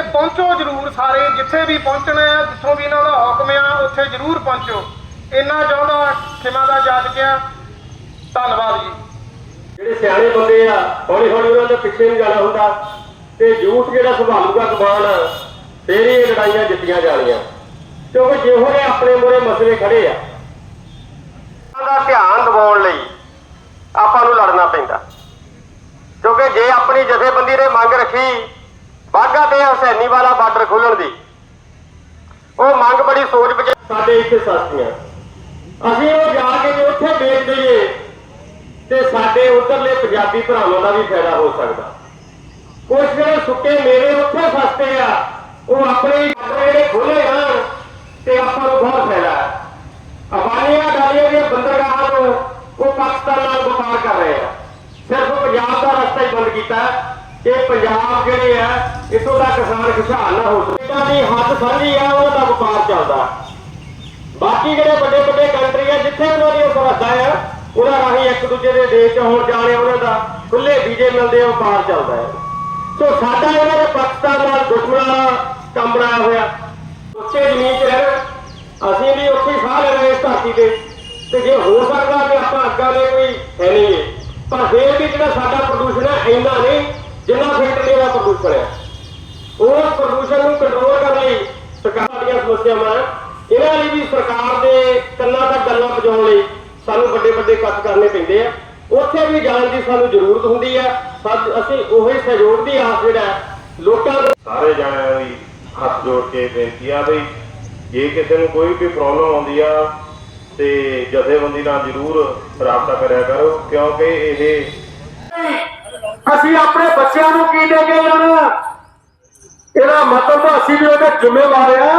ਤੇ ਪਹੁੰਚੋ ਜਰੂਰ ਸਾਰੇ, ਜਿੱਥੇ ਵੀ ਪਹੁੰਚਣਾ ਹੈ ਜਿੱਥੋਂ ਵੀ ਇਹਨਾਂ ਦਾ ਹੁਕਮ ਆ, ਉੱਥੇ ਜਰੂਰ ਪਹੁੰਚੋ। ਇੰਨਾ ਚਾਹੁੰਦਾ ਖਿਮਾ ਦਾ ਜਾਚਕਿਆ ਧੰਨਵਾਦ ਜੀ। ਜਿਹੜੇ ਸਿਆਣੇ ਬੰਦੇ ਆ ਹੌਲੀ ਹੌਲੀ ਉਹਨਾਂ ਦੇ ਪਿੱਛੇ ਨਹੀਂ ਜਾਣਾ ਹੁੰਦਾ। ਤੇ ਝੂਠ ਜਿਹੜਾ ਸੰਭਾਲੂਗਾ ਕਮਾਨ ਫੇਰ ਇਹ ਲੜਾਈਆਂ ਜਿੱਤੀਆਂ ਜਾਣੀਆਂ। ਕਿਉਂਕਿ ਜਿਹੋ ਜਿਹੇ ਆਪਣੇ ਮੂਹਰੇ ਮਸਲੇ ਖੜੇ ਆ, ਉਹਨਾਂ ਦਾ ਧਿਆਨ ਦਿਵਾਉਣ ਲਈ ਆਪਾਂ ਨੂੰ ਲੜਨਾ ਪੈਂਦਾ। ਕਿਉਂਕਿ ਜੇ ਆਪਣੀ ਜਥੇਬੰਦੀ ਨੇ ਮੰਗ ਰੱਖੀ ਬਾਗਾ ਤੇ ਹਸੈਨੀ ਵਾਲਾ ਬਾਰਡਰ ਖੋਲਣ ਦੀ। ਉਹ ਮੰਗ ਬੜੀ ਸੋਚ ਵਿੱਚ ਸਾਡੇ ਇੱਥੇ ਸਾਥੀਆਂ, ਅਸੀਂ ਉਹ ਜਾ ਕੇ ਜੇ ਉੱਥੇ ਵੇਚ ਦਈਏ ਤੇ ਸਾਡੇ ਉਧਰਲੇ ਪੰਜਾਬੀ ਭਰਾਵਾਂ ਦਾ ਵੀ ਫਾਇਦਾ ਹੋ ਸਕਦਾ। ਕੁਝ ਜਿਹੜੇ ਸੁੱਕੇ ਮੇਰੇ ਉੱਥੇ ਫਸਦੇ ਆ, ਉਹ ਆਪਣੇ ਜਿਹੜੇ ਖੋਲੇ ਨਾ ਤੇ ਆਪਾਂ ਨੂੰ ਬਹੁਤ ਫਾਇਦਾ ਹੈ। ਅਬਾਨੀਆਂ ਡਾਲੀਆਂ ਦੀਆਂ ਬੰਦਰਗਾਹਾਂ ਤੋਂ ਉਹ ਪਾਕਿਸਤਾਨ ਨਾਲ ਵਪਾਰ ਕਰ ਰਹੇ ਆ। ਸਿਰਫ ਪੰਜਾਬ ਦਾ ਰਸਤਾ ਹੀ ਬੰਦ ਕੀਤਾ ਕਿ ਪੰਜਾਬ ਜਿਹੜੇ ਆ ਇਥੋਂ ਦਾ ਕਿਸਾਨ ਖੁਸ਼ਹਾਲ ਨਾ ਹੋ ਸਕੇ ਇਹਨਾਂ ਦੀ ਹੱਥ ਸਾਂਝੀ ਆ ਉਹਨਾਂ ਦਾ ਵਪਾਰ ਚੱਲਦਾ। ਬਾਕੀ ਜਿਹੜੇ ਵੱਡੇ ਵੱਡੇ ਕੰਟਰੀ ਆ, ਜਿੱਥੇ ਉਹਨਾਂ ਦੀ ਸਰਹੱਦਾਂ ਆ ਉਹਨਾਂ ਰਾਹੀਂ ਇੱਕ ਦੂਜੇ ਦੇ ਦੇਸ਼ ਹੋਣ ਜਾਣੇ ਉਹਨਾਂ ਦਾ ਖੁੱਲੇ ਵੀਜ਼ੇ ਮਿਲਦੇ ਆ, ਵਪਾਰ ਚੱਲਦਾ ਹੈ। ਸੋ ਸਾਡਾ ਇਹਨਾਂ ਦੇ ਪਾਕਿਸਤਾਨ ਨਾਲ ਦੁਸ਼ਮਣਾਂ ਦਾ ਕੰਮ ਬਣਾਇਆ ਹੋਇਆ। ਉੱਥੇ ਜ਼ਮੀਨ 'ਚ ਰਹਿਣਾ ਅਸੀਂ ਵੀ ਉੱਥੇ ਹੀ ਸਾਹ ਲੈਣਾ ਇਸ ਧਰਤੀ ਤੇ। ਤੇ ਜੇ ਹੋ ਸਕਦਾ ਕਿ ਆਪਾਂ ਅੱਗਾ ਦੇ ਕੋਈ ਹੈ ਨਹੀਂ। ਹੈ। ਪਰ ਫੇਰ ਵੀ ਜਿਹੜਾ ਸਾਡਾ ਪ੍ਰਦੂਸ਼ਣ ਹੈ, ਇੰਨਾ ਨਹੀਂ ਜਿੰਨਾ ਫੈਕਟਰੀ ਦਾ ਪ੍ਰਦੂਸ਼ਣ ਹੈ ਉਸ ਪ੍ਰਦੂਸ਼ਣ ਨੂੰ ਕੰਟਰੋਲ ਕਰਨ ਲਈ ਸਰਕਾਰ ਦੀਆਂ ਸਮੱਸਿਆਵਾਂ। ਇਹਨਾਂ ਲਈ ਵੀ ਸਰਕਾਰ ਦੇ ਕੰਨਾਂ ਤੱਕ ਗੱਲਾਂ ਪਹੁੰਚਾਉਣ ਲਈ ਸਾਨੂੰ ਵੱਡੇ ਵੱਡੇ ਕੱਟ ਕਰਨੇ ਪੈਂਦੇ ਆ। ਉੱਥੇ ਵੀ ਜਾਣ ਦੀ ਸਾਨੂੰ ਜ਼ਰੂਰਤ ਹੁੰਦੀ ਹੈ ਅਸੀਂ ਉਹੀ ਸਹਿਯੋਗ ਦੀ ਆਸ ਜਿਹੜਾ ਲੋਕਾਂ ਦੇ ਸਾਰੇ ਜਣਿਆਂ ਦੀ ਹੱਥ ਜੋੜ ਕੇ ਬੇਨਤੀ ਆ ਵੀ ਜੇ ਕਿਸੇ ਨੂੰ ਕੋਈ ਵੀ ਪ੍ਰੋਬਲਮ ਆਉਂਦੀ ਆ ਤੇ ਜਥੇਬੰਦੀ ਨਾਲ ਜ਼ਰੂਰ ਰਾਬਤਾ ਕਰਿਆ ਕਰੋ ਕਿਉਂਕਿ ਇਹ ਅਸੀਂ ਆਪਣੇ ਬੱਚਿਆਂ ਨੂੰ ਕੀ ਦੇ ਕੇ ਜਾਣਾ ਇਹਦਾ ਮਤਲਬ ਅਸੀਂ ਵੀ ਉਹਦੇ ਜ਼ਿੰਮੇਵਾਰ ਆ।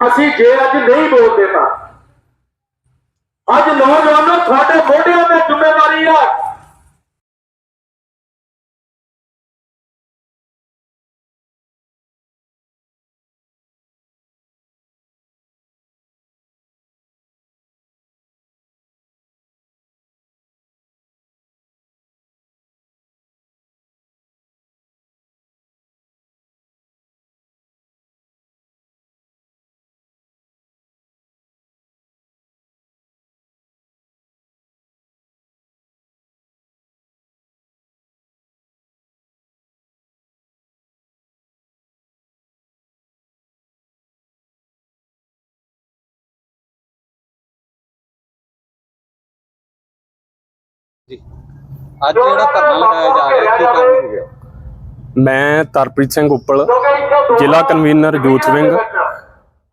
ਅਸੀਂ ਜੇ ਅੱਜ ਨਹੀਂ ਬੋਲਦੇ ਤਾਂ ਅੱਜ ਨੌਜਵਾਨੋ ਤੁਹਾਡੇ ਮੋਢਿਆਂ ਤੇ ਜ਼ਿੰਮੇਵਾਰੀ ਆ। ਅੱਜ ਜਿਹੜਾ ਧਰਨਾ ਲਗਾਇਆ ਜਾ ਰਿਹਾ ਕੀ ਕਾਰਨ ਹੋ ਗਿਆ ਮੈਂ ਤਰਪ੍ਰੀਤ ਸਿੰਘ ਉੱਪਲ ਜ਼ਿਲ੍ਹਾ ਕਨਵੀਨਰ ਯੂਥ ਵਿੰਗ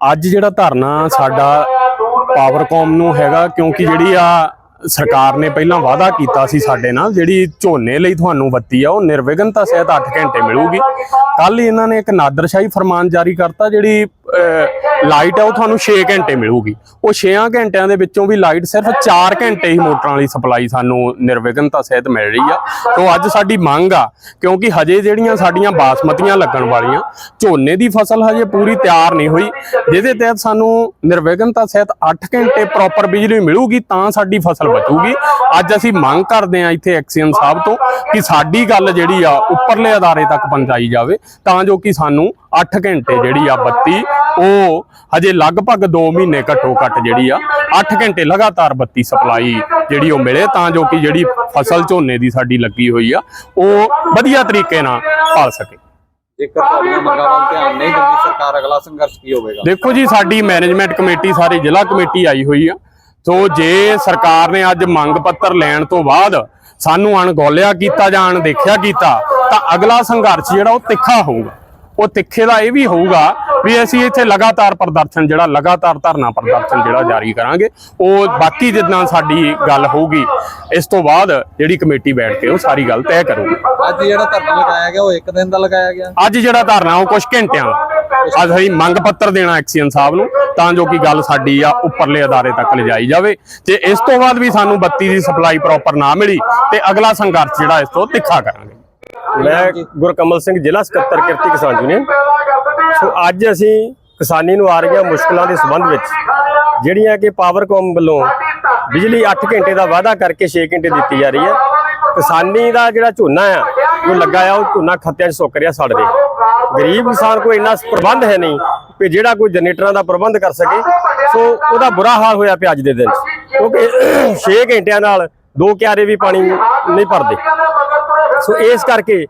ਅੱਜ ਜਿਹੜਾ ਧਰਨਾ ਸਾਡਾ ਪਾਵਰਕੌਮ ਨੂੰ ਹੈਗਾ ਕਿਉਂਕਿ ਜਿਹੜੀ ਆ ਸਰਕਾਰ ਨੇ ਪਹਿਲਾਂ ਵਾਅਦਾ ਕੀਤਾ ਸੀ ਸਾਡੇ ਨਾਲ ਜਿਹੜੀ ਝੋਨੇ ਲਈ ਤੁਹਾਨੂੰ ਬੱਤੀ ਆ ਉਹ ਨਿਰਵਿਘਨਤਾ ਸਹਿਤ 8 ਘੰਟੇ ਮਿਲੂਗੀ। ਕੱਲ ਹੀ ਇਹਨਾਂ ਨੇ ਇੱਕ ਨਾਦਰਸ਼ਾਹੀ ਫਰਮਾਨ ਜਾਰੀ ਕਰਤਾ ਜਿਹੜੀ ਲਾਈਟ ਆ ਉਹ ਤੁਹਾਨੂੰ 6 ਘੰਟੇ ਮਿਲੂਗੀ। ਉਹ 6 ਘੰਟਿਆਂ ਦੇ ਵਿੱਚੋਂ ਵੀ ਲਾਈਟ ਸਿਰਫ 4 ਘੰਟੇ ਹੀ ਮੋਟਰਾਂ ਵਾਲੀ ਸਪਲਾਈ ਸਾਨੂੰ ਨਿਰਵਿਘਨਤਾ ਸਹਿਤ ਮਿਲ ਰਹੀ ਆ। ਤੋਂ ਅੱਜ ਸਾਡੀ ਮੰਗ ਆ, ਕਿਉਂਕਿ ਹਜੇ ਜਿਹੜੀਆਂ ਸਾਡੀਆਂ ਬਾਸਮਤੀਆਂ ਲੱਗਣ ਵਾਲੀਆਂ, ਝੋਨੇ ਦੀ ਫਸਲ ਹਜੇ ਪੂਰੀ ਤਿਆਰ ਨਹੀਂ ਹੋਈ। ਜਿਹਦੇ ਤਹਿਤ ਸਾਨੂੰ ਨਿਰਵਿਘਨਤਾ ਸਹਿਤ 8 ਘੰਟੇ ਪ੍ਰੋਪਰ ਬਿਜਲੀ ਮਿਲੂਗੀ, ਤਾਂ ਸਾਡੀ ਫਸਲ ਬਚੂਗੀ। ਅੱਜ ਅਸੀਂ ਮੰਗ ਕਰਦੇ ਆ ਇੱਥੇ ਐਕਸੀਅਨ ਸਾਹਿਬ ਤੋਂ ਕਿ ਸਾਡੀ ਗੱਲ ਜਿਹੜੀ ਆ, ਉੱਪਰਲੇ ਅਦਾਰੇ ਤੱਕ ਪਹੁੰਚਾਈ ਜਾਵੇ, ਤਾਂ ਜੋ ਕਿ ਸਾਨੂੰ 8 ਘੰਟੇ ਜਿਹੜੀ ਆ ਬੱਤੀ ਉਹ ਹਜੇ ਲਗਭਗ 2 ਮਹੀਨੇ ਘੱਟੋ ਘੱਟ ਜਿਹੜੀ ਆ 8 ਘੰਟੇ ਲਗਾਤਾਰ ਬੱਤੀ ਸਪਲਾਈ ਜਿਹੜੀ ਉਹ ਮਿਲੇ ਤਾਂ ਜੋ ਕਿ ਜਿਹੜੀ ਫਸਲ ਝੋਨੇ ਦੀ ਸਾਡੀ ਲੱਗੀ ਹੋਈ ਆ ਉਹ ਵਧੀਆ ਤਰੀਕੇ ਨਾਲ ਪਾਲ ਸਕੇ। ਜੇਕਰ ਤੁਹਾਡੀਆਂ ਮੰਗਾਂ ਵੱਲ ਧਿਆਨ ਨਹੀਂ ਦਿੰਦੀ ਸਰਕਾਰ ਅਗਲਾ ਸੰਘਰਸ਼ ਕੀ ਹੋਵੇਗਾ? ਦੇਖੋ ਜੀ ਸਾਡੀ ਮੈਨੇਜਮੈਂਟ ਕਮੇਟੀ ਸਾਰੀ ਜ਼ਿਲ੍ਹਾ ਕਮੇਟੀ ਆਈ ਹੋਈ ਆ। ਸੋ ਜੇ ਸਰਕਾਰ ਨੇ ਅੱਜ ਮੰਗ ਪੱਤਰ ਲੈਣ ਤੋਂ ਬਾਅਦ ਸਾਨੂੰ ਅਣਗੌਲਿਆ ਕੀਤਾ ਜਾਂ ਅਣਦੇਖਿਆ ਕੀਤਾ ਤਾਂ ਅਗਲਾ ਸੰਘਰਸ਼ ਜਿਹੜਾ ਉਹ ਤਿੱਖਾ ਹੋਊਗਾ। ਉਹ ਤਿੱਖੇ ਦਾ ਇਹ ਵੀ ਹੋਊਗਾ ਵੀ ਅਸੀਂ ਇੱਥੇ ਲਗਾਤਾਰ ਪ੍ਰਦਰਸ਼ਨ ਜਿਹੜਾ ਲਗਾਤਾਰ ਧਰਨਾ ਪ੍ਰਦਰਸ਼ਨ ਜਿਹੜਾ ਜਾਰੀ ਕਰਾਂਗੇ ਉਹ ਬਾਕੀ ਜਿੱਦਾਂ ਸਾਡੀ ਗੱਲ ਹੋਊਗੀ ਇਸ ਤੋਂ ਬਾਅਦ ਜਿਹੜੀ ਕਮੇਟੀ ਬੈਠ ਕੇ ਉਹ ਸਾਰੀ ਗੱਲ ਤੈਅ ਕਰੂਗੀ। ਅੱਜ ਜਿਹੜਾ ਧਰਨਾ ਲਗਾਇਆ ਗਿਆ ਉਹ ਇੱਕ ਦਿਨ ਦਾ ਲਗਾਇਆ ਗਿਆ? ਅੱਜ ਜਿਹੜਾ ਧਰਨਾ ਉਹ ਕੁਝ ਘੰਟਿਆਂ ਦਾ। ਅੱਜ ਅਸੀਂ ਮੰਗ ਪੱਤਰ ਦੇਣਾ ਐਕਸੀਅਨ ਸਾਹਿਬ ਨੂੰ ਤਾਂ ਜੋ ਕਿ ਗੱਲ ਸਾਡੀ ਆ ਉੱਪਰਲੇ ਅਦਾਰੇ ਤੱਕ ਲਿਜਾਈ ਜਾਵੇ ਤੇ ਇਸ ਤੋਂ ਬਾਅਦ ਵੀ ਸਾਨੂੰ ਬੱਤੀ ਦੀ ਸਪਲਾਈ ਪ੍ਰੋਪਰ ਨਾ ਮਿਲੀ ਤੇ ਅਗਲਾ ਸੰਘਰਸ਼ ਜਿਹੜਾ ਇਸ ਤੋਂ ਤਿੱਖਾ ਕਰਾਂਗੇ। ਮੈਂ ਗੁਰਕਮਲ ਸਿੰਘ ਜ਼ਿਲ੍ਹਾ ਸਕੱਤਰ, ਕਿਰਤੀ ਕਿਸਾਨ ਯੂਨੀਅਨ। ਸੋ ਅੱਜ ਅਸੀਂ ਕਿਸਾਨੀ ਨੂੰ ਆ ਰਹੀਆਂ ਮੁਸ਼ਕਲਾਂ ਦੇ ਸੰਬੰਧ ਵਿੱਚ, ਜਿਹੜੀਆਂ ਕਿ ਪਾਵਰਕੌਮ ਵੱਲੋਂ ਬਿਜਲੀ 8 ਘੰਟੇ ਦਾ ਵਾਅਦਾ ਕਰਕੇ 6 ਘੰਟੇ ਦਿੱਤੀ ਜਾ ਰਹੀ ਹੈ। ਕਿਸਾਨੀ ਦਾ ਜਿਹੜਾ ਝੋਨਾ ਆ ਉਹ ਲੱਗਾ ਆ, ਉਹ ਝੋਨਾ ਖੱਤਿਆਂ 'ਚ ਸੁੱਕ ਰਿਹਾ, ਸੜ ਰਿਹਾ। ਗਰੀਬ ਕਿਸਾਨ ਕੋਈ ਇੰਨਾ ਪ੍ਰਬੰਧ ਹੈ ਨਹੀਂ ਕਿ ਜਿਹੜਾ ਕੋਈ ਜਨਰੇਟਰਾਂ ਦਾ ਪ੍ਰਬੰਧ ਕਰ ਸਕੇ। ਸੋ ਉਹਦਾ ਬੁਰਾ ਹਾਲ ਹੋਇਆ ਪਿਆ ਅੱਜ ਦੇ ਦਿਨ 'ਚ। ਕਿਉਂਕਿ 6 ਘੰਟਿਆਂ ਨਾਲ ਦੋ ਕਿਆਰੇ ਵੀ ਪਾਣੀ ਨਹੀਂ ਭਰਦੇ। ਸੋ ਇਸ ਕਰਕੇ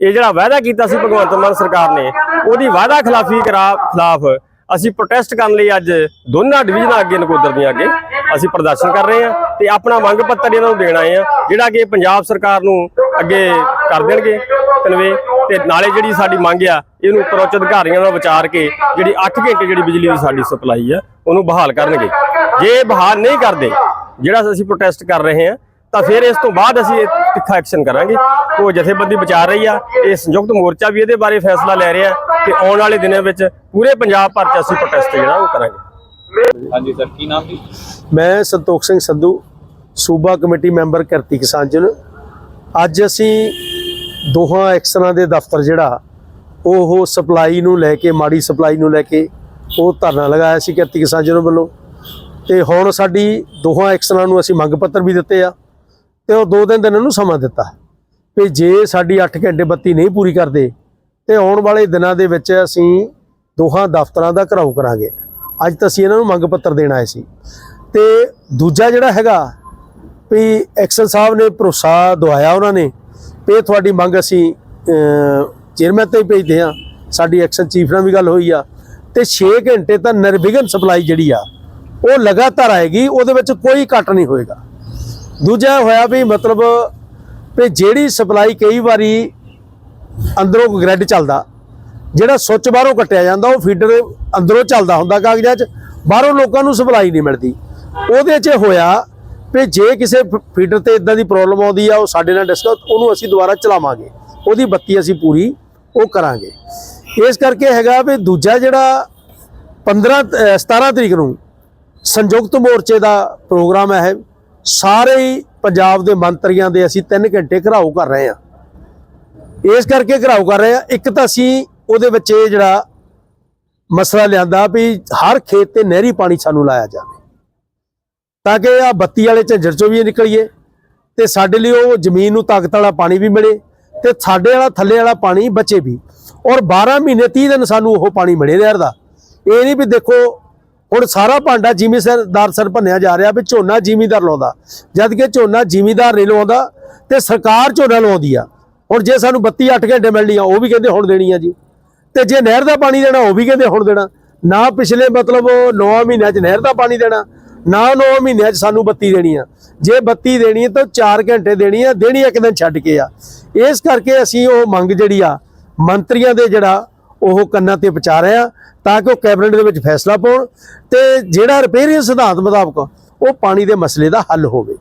ਇਹ ਜਿਹੜਾ ਵਾਅਦਾ ਕੀਤਾ ਸੀ ਭਗਵੰਤ ਮਾਨ ਸਰਕਾਰ ਨੇ, ਉਹਦੀ ਵਾਅਦਾ ਖਿਲਾਫੀ ਕਰਾ, ਖਿਲਾਫ ਅਸੀਂ ਪ੍ਰੋਟੈਸਟ ਕਰਨ ਲਈ ਅੱਜ ਦੋਨਾਂ ਡਿਵੀਜ਼ਨਾਂ ਅੱਗੇ ਨਕੋਦਰ ਦੀਆਂ ਅੱਗੇ ਅਸੀਂ ਪ੍ਰਦਰਸ਼ਨ ਕਰ ਰਹੇ ਹਾਂ ਤੇ ਆਪਣਾ ਮੰਗ ਪੱਤਰ ਇਹਨਾਂ ਨੂੰ ਦੇਣ ਆਏ ਆ ਜਿਹੜਾ ਕਿ ਪੰਜਾਬ ਸਰਕਾਰ ਨੂੰ ਅੱਗੇ ਕਰ ਦੇਣਗੇ ਕਨਵੇ ਤੇ ਨਾਲੇ ਜਿਹੜੀ ਸਾਡੀ ਮੰਗ ਆ, ਇਹਨੂੰ ਉੱਪਰ ਉੱਚ ਅਧਿਕਾਰੀਆਂ ਨਾਲ ਵਿਚਾਰ ਕੇ ਜਿਹੜੀ 8 ਘੰਟੇ ਜਿਹੜੀ ਬਿਜਲੀ ਦੀ ਸਾਡੀ ਸਪਲਾਈ ਆ, ਉਹਨੂੰ ਬਹਾਲ ਕਰਨਗੇ। ਜੇ ਬਹਾਲ ਨਹੀਂ ਕਰਦੇ, ਜਿਹੜਾ ਅਸੀਂ ਪ੍ਰੋਟੈਸਟ ਕਰ ਰਹੇ ਹਾਂ ਤਾਂ ਫਿਰ ਇਸ ਤੋਂ ਬਾਅਦ ਅਸੀਂ ਇਹ ਤਿੱਖਾ ਐਕਸ਼ਨ ਕਰਾਂਗੇ। ਉਹ ਜਥੇਬੰਦੀ ਵਿਚਾਰ ਰਹੀ ਆ ਇਹ ਸੰਯੁਕਤ ਮੋਰਚਾ ਵੀ ਇਹਦੇ ਬਾਰੇ ਫੈਸਲਾ ਲੈ ਰਿਹਾ ਕਿ ਆਉਣ ਵਾਲੇ ਦਿਨਾਂ ਵਿੱਚ ਪੂਰੇ ਪੰਜਾਬ ਭਰ 'ਚ ਅਸੀਂ ਪ੍ਰੋਟੈਸਟ ਜਿਹੜਾ ਉਹ ਕਰਾਂਗੇ। ਹਾਂਜੀ ਸਰ ਕੀ ਨਾਮ ਜੀ? ਮੈਂ ਸੰਤੋਖ ਸਿੰਘ ਸੰਧੂ ਸੂਬਾ ਕਮੇਟੀ ਮੈਂਬਰ ਕਿਰਤੀ ਕਿਸਾਨ ਜਨ। ਅੱਜ ਅਸੀਂ ਦੋਹਾਂ ਐਕਸਨਾਂ ਦੇ ਦਫ਼ਤਰ ਜਿਹੜਾ ਉਹ ਸਪਲਾਈ ਨੂੰ ਲੈ ਕੇ ਮਾੜੀ ਸਪਲਾਈ ਨੂੰ ਲੈ ਕੇ ਉਹ ਧਰਨਾ ਲਗਾਇਆ ਸੀ ਕਿਰਤੀ ਕਿਸਾਨ ਜਨ ਵੱਲੋਂ। ਤੇ ਹੁਣ ਸਾਡੀ ਦੋਹਾਂ ਐਕਸਨਾਂ ਨੂੰ ਅਸੀਂ ਮੰਗ ਪੱਤਰ ਵੀ ਦਿੱਤੇ ਆ। ਤੇ ਉਹ ਦੋ ਦਿਨ ਦਿਨਾਂ ਨੂੰ ਸਮਾਂ ਦਿੱਤਾ। ਵੀ ਜੇ ਸਾਡੀ 8 ਘੰਟੇ ਬੱਤੀ ਨਹੀਂ ਪੂਰੀ ਕਰਦੇ, ਤੇ ਆਉਣ ਵਾਲੇ ਦਿਨਾਂ ਦੇ ਵਿੱਚ ਅਸੀਂ ਦੋਹਾਂ ਦਫ਼ਤਰਾਂ ਦਾ ਘਰਾਓ ਕਰਾਂਗੇ। ਅੱਜ ਤਾਂ ਅਸੀਂ ਇਹਨਾਂ ਨੂੰ ਮੰਗ ਪੱਤਰ ਦੇਣ ਆਏ ਸੀ। ਤੇ ਦੂਜਾ ਜਿਹੜਾ ਹੈਗਾ, ਵੀ ਐਕਸਲ ਸਾਹਿਬ ਨੇ ਭਰੋਸਾ ਦਵਾਇਆ ਉਹਨਾਂ ਨੇ, ਵੀ ਇਹ ਤੁਹਾਡੀ ਮੰਗ ਅਸੀਂ ਚੇਅਰਮੈਨ ਤੇ ਹੀ ਭੇਜਦੇ ਆ ਸਾਡੀ ਐਕਸ਼ਨ ਚੀਫ ਨਾਲ ਵੀ ਗੱਲ ਹੋਈ ਆ। ਤੇ 6 ਘੰਟੇ ਤਾਂ ਨਿਰਵਿਘਨ ਸਪਲਾਈ ਜਿਹੜੀ ਆ, ਉਹ ਲਗਾਤਾਰ ਆਏਗੀ, ਉਹਦੇ ਵਿੱਚ ਕੋਈ ਕੱਟ ਨਹੀਂ ਹੋਏਗਾ। ਦੂਜਾ ਹੋਇਆ ਵੀ ਮਤਲਬ ਵੀ ਜਿਹੜੀ ਸਪਲਾਈ ਕਈ ਵਾਰੀ ਅੰਦਰੋਂ ਗ੍ਰਿਡ ਚੱਲਦਾ, ਜਿਹੜਾ ਸੁੱਚ ਬਾਹਰੋਂ ਕੱਟਿਆ ਜਾਂਦਾ, ਉਹ ਫੀਡਰ ਅੰਦਰੋਂ ਚੱਲਦਾ ਹੁੰਦਾ ਕਾਗਜ਼ਾਂ 'ਚ, ਬਾਹਰੋਂ ਲੋਕਾਂ ਨੂੰ ਸਪਲਾਈ ਨਹੀਂ ਮਿਲਦੀ। ਉਹਦੇ 'ਚ ਹੋਇਆ ਵੀ ਜੇ ਕਿਸੇ ਫੀਡਰ ਤੇ ਇਦਾਂ ਦੀ ਪ੍ਰੋਬਲਮ ਆਉਂਦੀ ਆ, ਉਹ ਸਾਡੇ ਨਾਲ ਡਿਸਕਸ ਉਹਨੂੰ ਅਸੀਂ ਦੁਬਾਰਾ ਚਲਾਵਾਂਗੇ। ਉਹਦੀ ਬੱਤੀ ਅਸੀਂ ਪੂਰੀ ਉਹ ਕਰਾਂਗੇ। ਇਸ ਕਰਕੇ ਹੈਗਾ ਵੀ ਦੂਜਾ ਜਿਹੜਾ 15 ਅਹ 17 ਤਰੀਕ ਨੂੰ ਸੰਯੁਕਤ ਮੋਰਚੇ ਦਾ ਪ੍ਰੋਗਰਾਮ ਹੈ ਸਾਰੇ ਹੀ ਪੰਜਾਬ ਦੇ ਮੰਤਰੀਆਂ ਦੇ ਅਸੀਂ 3 ਘੰਟੇ ਘਰਾਓ ਕਰ ਰਹੇ ਹਾਂ। ਇਸ ਕਰਕੇ ਘਰਾਓ ਕਰ ਰਹੇ ਹਾਂ। ਇੱਕ ਤਾਂ ਅਸੀਂ ਉਹਦੇ ਵਿੱਚ ਇਹ ਜਿਹੜਾ ਮਸਲਾ ਲਿਆਂਦਾ ਵੀ ਹਰ ਖੇਤ ਤੇ ਨਹਿਰੀ ਪਾਣੀ ਸਾਨੂੰ ਲਾਇਆ ਜਾਵੇ। ਤਾਂ ਕਿ ਆ ਬੱਤੀ ਵਾਲੇ ਝੰਜਰ ਚੋਂ ਵੀ ਨਿਕਲੀਏ ਤੇ ਸਾਡੇ ਲਈ ਉਹ ਜ਼ਮੀਨ ਨੂੰ ਤਾਕਤ ਵਾਲਾ ਪਾਣੀ ਵੀ ਮਿਲੇ ਤੇ ਸਾਡੇ ਵਾਲਾ ਥੱਲੇ ਵਾਲਾ ਪਾਣੀ ਬਚੇ ਵੀ। ਔਰ 12 ਮਹੀਨੇ 30 ਦਿਨ ਸਾਨੂੰ ਉਹ ਪਾਣੀ ਮਿਲੇ ਰਹਿਰ ਦਾ। ਇਹ ਨਹੀਂ ਵੀ ਦੇਖੋ ਹੁਣ ਸਾਰਾ ਭਾਂਡਾ ਜ਼ਿਮੀਂਦਾਰ ਸਰ ਭੰਨਿਆ ਜਾ ਰਿਹਾ ਵੀ ਝੋਨਾ ਜ਼ਿਮੀਦਾਰ ਲਾਉਂਦਾ। ਜਦ ਕਿ ਝੋਨਾ ਜ਼ਿਮੀਦਾਰ ਨਹੀਂ ਲਾਉਂਦਾ, ਤੇ ਸਰਕਾਰ ਝੋਨਾ ਲਾਉਂਦੀ ਆ। ਹੁਣ ਜੇ ਸਾਨੂੰ 32 8 ਘੰਟੇ ਮਿਲਣੀ ਆ, ਉਹ ਵੀ ਕਹਿੰਦੇ ਹੁਣ ਦੇਣੀ ਆ ਜੀ। ਤੇ ਜੇ ਨਹਿਰ ਦਾ ਪਾਣੀ ਦੇਣਾ, ਉਹ ਵੀ ਕਹਿੰਦੇ ਹੁਣ ਦੇਣਾ। ਨਾ ਪਿਛਲੇ ਮਤਲਬ 9 ਮਹੀਨਿਆਂ 'ਚ ਨਹਿਰ ਦਾ ਪਾਣੀ ਦੇਣਾ, ਨਾ 9 ਮਹੀਨਿਆਂ 'ਚ ਸਾਨੂੰ ਬੱਤੀ ਦੇਣੀ ਆ। ਜੇ ਬੱਤੀ ਦੇਣੀ ਹੈ ਤਾਂ 4 ਘੰਟੇ ਦੇਣੀ ਆ, ਦੇਣੀ ਇੱਕ ਦਿਨ ਛੱਡ ਕੇ ਆ। ਇਸ ਕਰਕੇ ਅਸੀਂ ਉਹ ਮੰਗ ਜਿਹੜੀ ਆ, ਮੰਤਰੀਆਂ ਦੇ ਜਿਹੜਾ ਉਹ ਕੰਨਾਂ ਤੇ ਪਹੁੰਚਾ ਰਹੇ ਆ। ਤਾਂ ਕਿ ਉਹ ਕੈਬਨਿਟ ਦੇ ਵਿੱਚ ਫੈਸਲਾ ਪਾਉਣ ਤੇ ਜਿਹੜਾ ਰਿਪੇਅਰਿੰਗ ਸਿਧਾਂਤ ਮੁਤਾਬਕ ਉਹ ਪਾਣੀ ਦੇ ਮਸਲੇ ਦਾ ਹੱਲ ਹੋਵੇ।